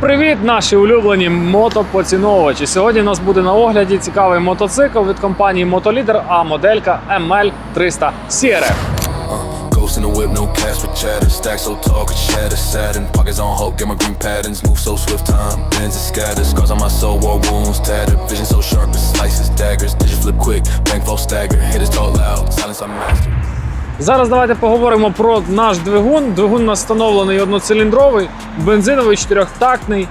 Привіт, наші улюблені мотопоціновувачі. Сьогодні у нас буде на огляді цікавий мотоцикл від компанії Мотолідер, а моделька ML300 CRF. Зараз давайте поговоримо про наш двигун. Двигун у встановлений одноциліндровий, бензиновий чотирьохтактний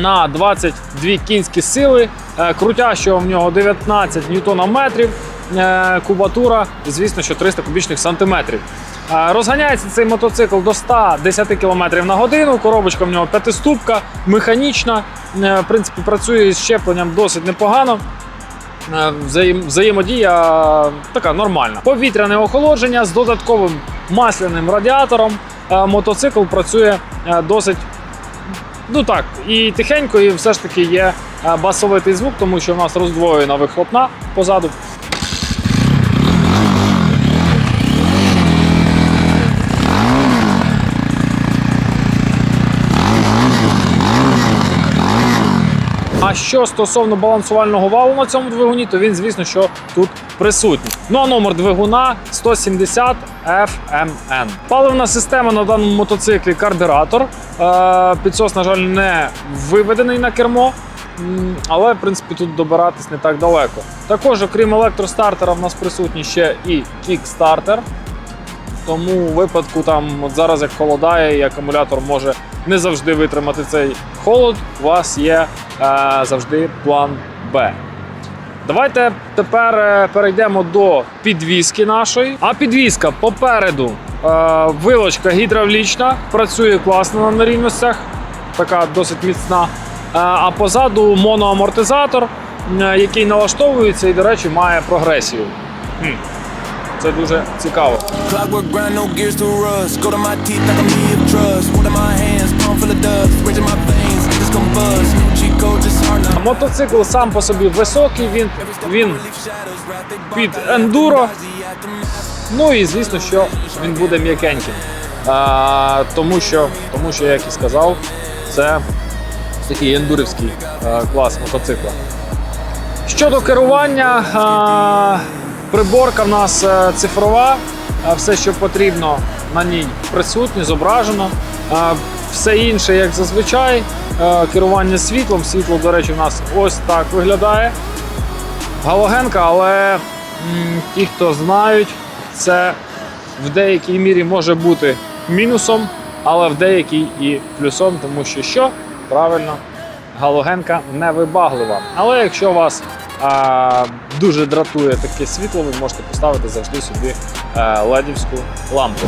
на 22 кінські сили. Е, Крутящого в нього 19 ньютонометрів. Е, Кубатура, звісно, що 300 кубічних сантиметрів. Е, Розганяється цей мотоцикл до 110 км на годину. Коробочка в нього п'ятиступка, механічна. В принципі, працює з щепленням досить непогано. Е, взаєм- взаємодія така нормальна. Повітряне охолодження з додатковим масляним радіатором. Е, Мотоцикл працює е, досить. Ну так, і тихенько, і все ж таки є басовитий звук, тому що в нас роздвоєна вихлопна позаду. А що стосовно балансувального валу на цьому двигуні, то він, звісно, що тут присутній. Ну а номер двигуна 170 FMN. Паливна система на даному мотоциклі карбюратор. Е, Підсос, на жаль, не виведений на кермо. Але, в принципі, тут добиратись не так далеко. Також, окрім електростартера, в нас присутній ще і кікстартер. Тому у випадку там, от зараз як холодає, і акумулятор може не завжди витримати цей холод, у вас є е, завжди план Б. Давайте тепер е, перейдемо до підвіски нашої. А підвіска попереду е, вилочка гідравлічна, працює класно на нерівностях, така досить міцна. Е, а позаду моноамортизатор, е, який налаштовується і, до речі, має прогресію. Це дуже цікаво. Мотоцикл сам по собі високий, він, він під ендуро. Ну і звісно, що він буде м'якеньким. Тому, що, тому що, як і сказав, це такий ендурівський клас мотоцикла. Щодо керування, а, приборка в нас е, цифрова, все, що потрібно на ній присутнє, зображено. Все інше, як зазвичай, е, керування світлом. Світло, до речі, у нас ось так виглядає. Галогенка, але ті, хто знають, це в деякій мірі може бути мінусом, але в деякій і плюсом, тому що що правильно, галогенка невибаглива. Але якщо у вас а, дуже дратує таке світло, ви можете поставити завжди собі е, ледівську лампу.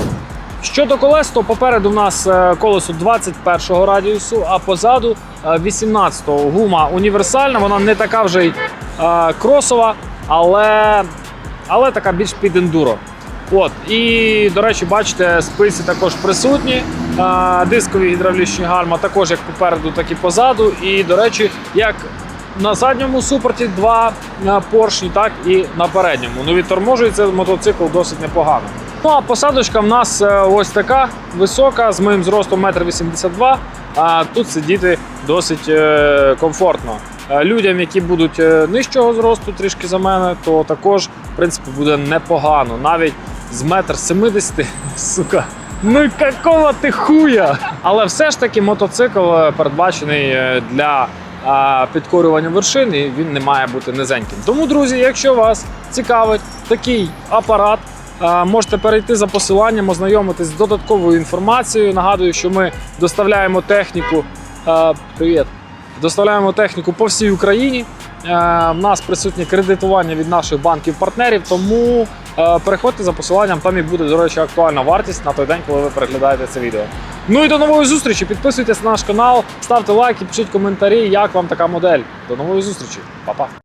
Щодо колес, то попереду в нас е, колесо 21 радіусу, а позаду 18-го. Гума універсальна, вона не така вже й е, кросова, але, але така більш під ендуро. От, і, до речі, бачите, спиці також присутні. е, Дискові гідравлічні гальма також як попереду, так і позаду. І, до речі, як на задньому супорті два е, поршні, так і на передньому. Ну, відторможується мотоцикл досить непогано. Ну а посадочка в нас е, ось така висока, з моїм зростом 1,82 м. А тут сидіти досить е, комфортно. Людям, які будуть нижчого зросту, трішки за мене, то також в принципі буде непогано. Навіть з метр 70, сука. Ну какого ти хуя? Але все ж таки мотоцикл передбачений для підкорювання вершин, і він не має бути низеньким. Тому, друзі, якщо вас цікавить такий апарат, можете перейти за посиланням, ознайомитись з додатковою інформацією. Нагадую, що ми доставляємо техніку. Привіт! Доставляємо техніку по всій Україні. В нас присутнє кредитування від наших банків-партнерів, тому переходьте за посиланням, там і буде, до речі, актуальна вартість на той день, коли ви переглядаєте це відео. Ну і до нової зустрічі. Підписуйтесь на наш канал, ставте лайки, пишіть коментарі, як вам така модель. До нової зустрічі, Па-па!